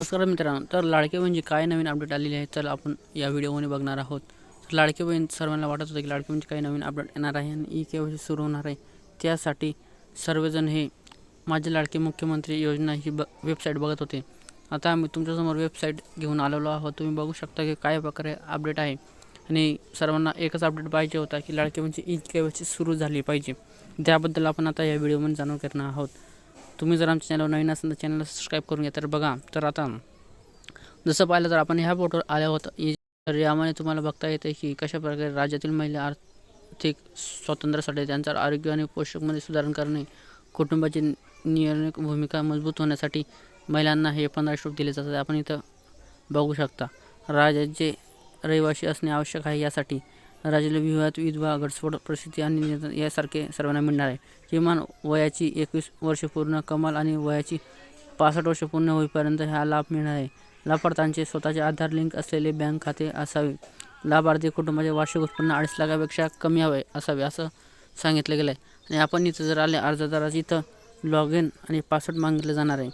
नमस्कार मित्रांनो तर लाडके बहीणची काय नवीन अपडेट आलेली आहे तर आपण या व्हिडिओमध्ये बघणार आहोत. तर लाडके बहीण सर्वांना वाटत होतं की लाडके बहीणची काही नवीन अपडेट येणार आहे आणि ई के वाय सी सुरू होणार आहे. त्यासाठी सर्वजण हे माझे लाडके मुख्यमंत्री योजना ही ब वेबसाईट बघत होते. आता आम्ही तुमच्यासमोर वेबसाईट घेऊन आलेलो आहोत. तुम्ही बघू शकता की काय प्रकारे अपडेट आहे. आणि सर्वांना एकच अपडेट पाहिजे होता की लाडके बहीणची ई के वाय सी सुरू झाली पाहिजे. त्याबद्दल आपण आता या व्हिडिओमध्ये जाणून करणार आहोत. तुम्ही जर आमच्या चॅनलवर नवीन असेल तर चॅनलला सबस्क्राईब करून घ्या. तर बघा तर आता जसं पाहिलं तर आपण ह्या फोटोवर आल्या होतं. तर यामध्ये तुम्हाला बघता येते की कशा प्रकारे राज्यातील महिला आर्थिक स्वातंत्र्यासाठी त्यांचा आरोग्य आणि पोषकमध्ये सुधारणा करणे कुटुंबाची नियमित भूमिका मजबूत होण्यासाठी महिलांना हे पंधरा श्लोक दिले जातात. आपण इथं बघू शकता राज्याचे रहिवासी असणे आवश्यक आहे यासाठी राज्याला विवाहात विधवा घटस्फोट प्रसिद्धी आणि निधन यासारखे सर्वांना मिळणार आहे. किमान वयाची एकवीस वर्ष पूर्ण कमाल आणि वयाची पासष्ट वर्ष पूर्ण होईपर्यंत हा लाभ मिळणार आहे. लाभार्थ्यांचे स्वतःचे आधार लिंक असलेले बँक खाते असावे. लाभार्थी कुटुंबाचे वार्षिक उत्पन्न अडीच लाखापेक्षा कमी हवे असावे असं सांगितलं गेलं आहे आणि आपण इथं जर आले अर्जदाराची इथं लॉग इन आणि पासवर्ड मागितलं जाणार आहे.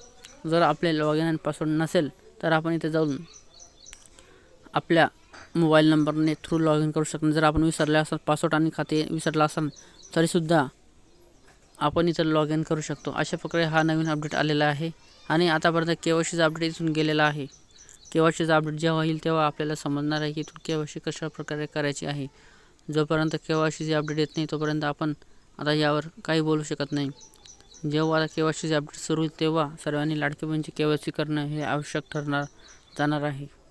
जर आपले लॉग इन आणि पासवर्ड नसेल तर आपण इथे जाऊन आपल्या मोबाईल नंबरने थ्रू लॉग इन करू शकता. जर आपण विसरले असाल पासवर्ड आणि खाते विसरला असाल तरीसुद्धा आपण इथं लॉग इन करू शकतो. अशा प्रकारे हा नवीन अपडेट आलेला आहे. आणि आतापर्यंत के वाय सीचा अपडेट इथून गेलेला आहे. के वाय सीचा अपडेट जेव्हा येईल तेव्हा आपल्याला समजणार आहे की इथून के वाय सी कशा प्रकारे करायची आहे. जोपर्यंत के वाय सीचे अपडेट येत नाही तोपर्यंत आपण आता यावर काही बोलू शकत नाही. जेव्हा आता के वाय सीचे अपडेट सुरू होईल तेव्हा सर्वांनी लाडकी बहिणीची के वाय सी करणं हे आवश्यक ठरणार जाणार आहे.